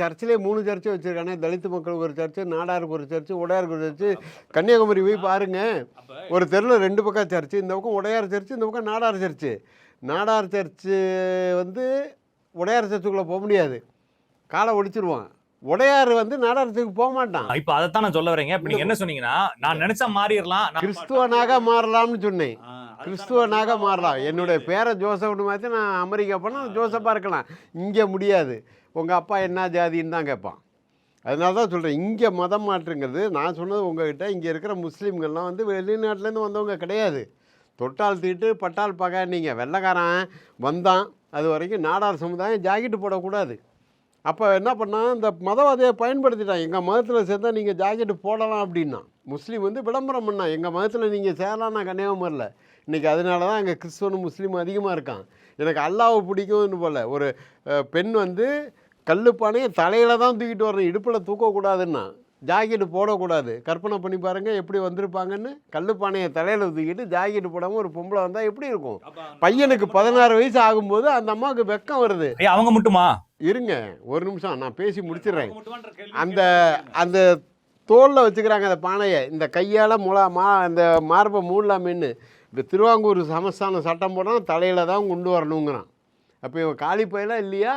சர்ச்சிலே மூணு சர்ச்சு வச்சுருக்கானே. தலித் மக்களுக்கு ஒரு சர்ச்சு நாடாருக்கு ஒரு சர்ச்சு உடையாருக்கு ஒரு சர்ச்சு. கன்னியாகுமரி போய் பாருங்க. ஒரு தெருவில் ரெண்டு பக்கம் சர்ச்சு இந்த பக்கம் உடையார் சர்ச்சு இந்த பக்கம் நாடார் சர்ச்சு. நாடார் சர்ச்சு வந்து உடையார் சர்ச்சுக்குள்ளே போக முடியாது. காலை ஒடிச்சிருவான் உடையார் வந்து நாடார் சர்ச்சுக்கு போக மாட்டான். இப்ப அதைத்தான் நான் சொல்ல வரேங்க. இப்ப நீங்க என்ன சொன்னீங்கன்னா நான் நினைச்சா மாறிடலாம் கிறிஸ்துவனாக மாறலாம்னு சொன்னேன். கிறிஸ்துவனாக மாறலாம். என்னுடைய பேரை ஜோசப்னு மாற்றி நான் அமெரிக்கா போனால் ஜோசப்பாக இருக்கலாம். இங்கே முடியாது. உங்கள் அப்பா என்ன ஜாதின்னு தான் கேட்பான். அதனால தான் சொல்கிறேன் இங்கே மதம் மாற்றுங்கிறது நான் சொன்னது உங்ககிட்ட இங்கே இருக்கிற முஸ்லீம்கள்லாம் வந்து வெளிநாட்டிலேருந்து வந்தவங்க கிடையாது. தொட்டால் தீட்டு பட்டால் பகை நீங்கள் வெள்ளைக்காரன் வந்தான் அது வரைக்கும் நாடார் சமுதாயம் ஜாக்கெட்டு போடக்கூடாது. அப்போ என்ன பண்ணான் இந்த மதவாதியை பயன்படுத்திட்டான் எங்கள் மதத்தில் சேர்ந்தால் நீங்கள் ஜாக்கெட்டு போடலாம் அப்படின்னா. முஸ்லீம் வந்து விளம்பரம் பண்ணான் எங்கள் மதத்தில் நீங்கள் சேரலாம் நான் கன்னியாகுமரியில் இன்றைக்கி அதனால தான் அங்கே கிறிஸ்துவனும் முஸ்லீம் அதிகமாக இருக்கான். எனக்கு அல்லாவை பிடிக்கும்னு போல். ஒரு பெண் வந்து கல்லுப்பானையை தலையில் தான் தூக்கிட்டு வரணும். இடுப்பில் தூக்கக்கூடாதுன்னா. ஜாக்கெட்டு போடக்கூடாது. கற்பனை பண்ணி பாருங்கள் எப்படி வந்திருப்பாங்கன்னு. கல்லுப்பானையை தலையில் தூக்கிட்டு ஜாக்கெட்டு போடாமல் ஒரு பொம்பளை வந்தால் எப்படி இருக்கும்? பையனுக்கு பதினாறு வயசு ஆகும்போது அந்த அம்மாவுக்கு வெக்கம் வருது. அவங்க மட்டுமா? இருங்க ஒரு நிமிஷம் நான் பேசி முடிச்சிடுறேன். அந்த அந்த தோலில் வச்சுக்கிறாங்க அந்த பானையை. இந்த கையால் முளா மா அந்த மார்பை மூடலாமேன்னு இப்போ திருவாங்கூர் சமஸ்தான சட்டம் போட்டால் தலையில் தான் கொண்டு வரணுங்கிறான். அப்போ இவன் காலி பையலாம் இல்லையா?